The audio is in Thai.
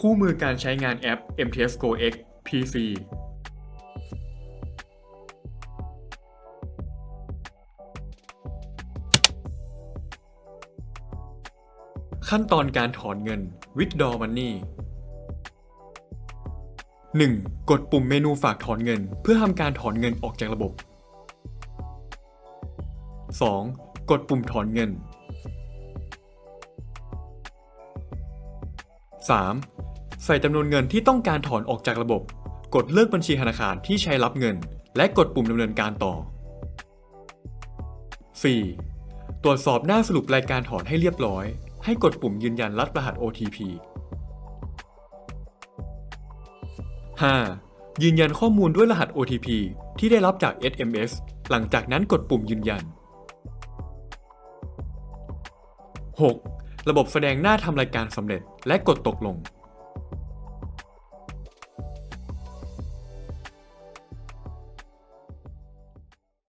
คู่มือการใช้งานแอป MTS Go X PC ขั้นตอนการถอนเงิน Withdraw Money 1. กดปุ่มเมนูฝากถอนเงิน เพื่อทำการถอนเงินออกจากระบบ 2. กดปุ่มถอนเงิน 3. ใส่จำนวนเงินที่ต้องการถอนออกจากระบบ กดเลือกบัญชีธนาคารที่ใช้รับเงิน และกดปุ่มดำเนินการต่อ 4. ตรวจสอบหน้าสรุปรายการถอนให้เรียบร้อย ให้กดปุ่มยืนยันรัดรหัส OTP 5. ยืนยันข้อมูลด้วยรหัส OTP ที่ได้รับจาก SMS หลังจากนั้นกดปุ่มยืนยัน 6. ระบบแสดงหน้าทำรายการสำเร็จและกดตกลง